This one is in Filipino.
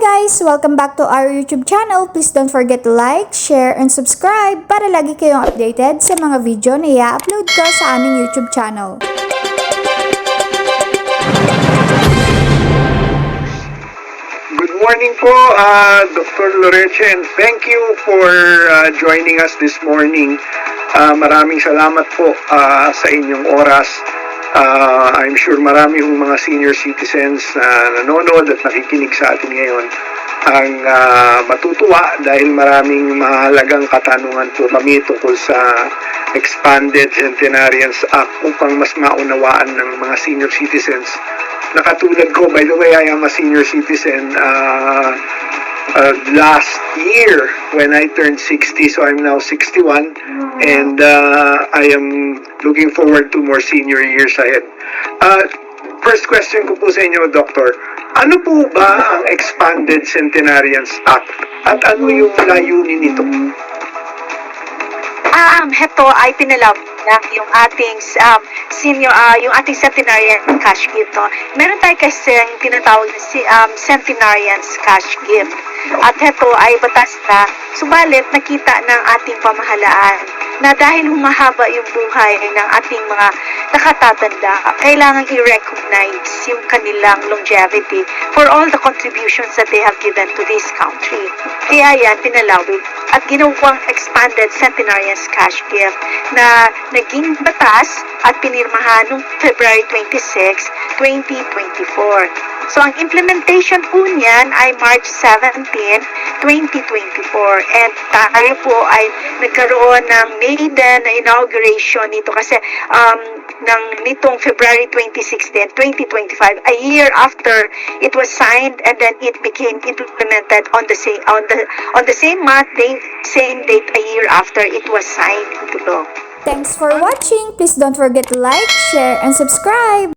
guys! Welcome back to our YouTube channel. Please don't forget to like, share, and subscribe para lagi kayong updated sa mga video na i-upload ko sa aming YouTube channel. Good morning po, uh, Dr. Loreche, and thank you for uh, joining us this morning. Uh, maraming salamat po uh, sa inyong oras. Uh, I'm sure marami hong mga senior citizens na nanonood at nakikinig sa atin ngayon ang uh, matutuwa dahil maraming mahalagang katanungan po kami tungkol sa Expanded Centenarians Act upang mas maunawaan ng mga senior citizens na katulad ko, by the way, I am a senior citizen uh, uh, last year when I turned 60, so I'm now 61, and uh, I am looking forward to more senior years ahead. Uh, first question ko po sa inyo, Doctor. Ano po ba ang Expanded Centenarians Act? At ano yung layunin nito? Um, heto ay pinalab na yung ating um, senior, ah, yung ating centenarian cash gift. No? Meron tayo kasi yung tinatawag na si, um, centenarians cash gift. At heto ay batas na, subalit nakita ng ating pamahalaan na dahil humahaba yung buhay ng ating mga nakatatanda, kailangan i-recognize yung kanilang longevity for all the contributions that they have given to this country. Kaya yan, pinalawig at ginawang expanded centenarians cash gift na naging batas at pinirmahan noong February 26, 2024. So, ang implementation po niyan ay March 17, 2024. And tayo po ay nagkaroon ng maiden na inauguration nito kasi um, ng nitong February 26, 2025, a year after it was signed and then it became implemented on the same on the on the same month, day, same date a year after it was signed into law. Thanks for watching! Please don't forget to like, share, and subscribe!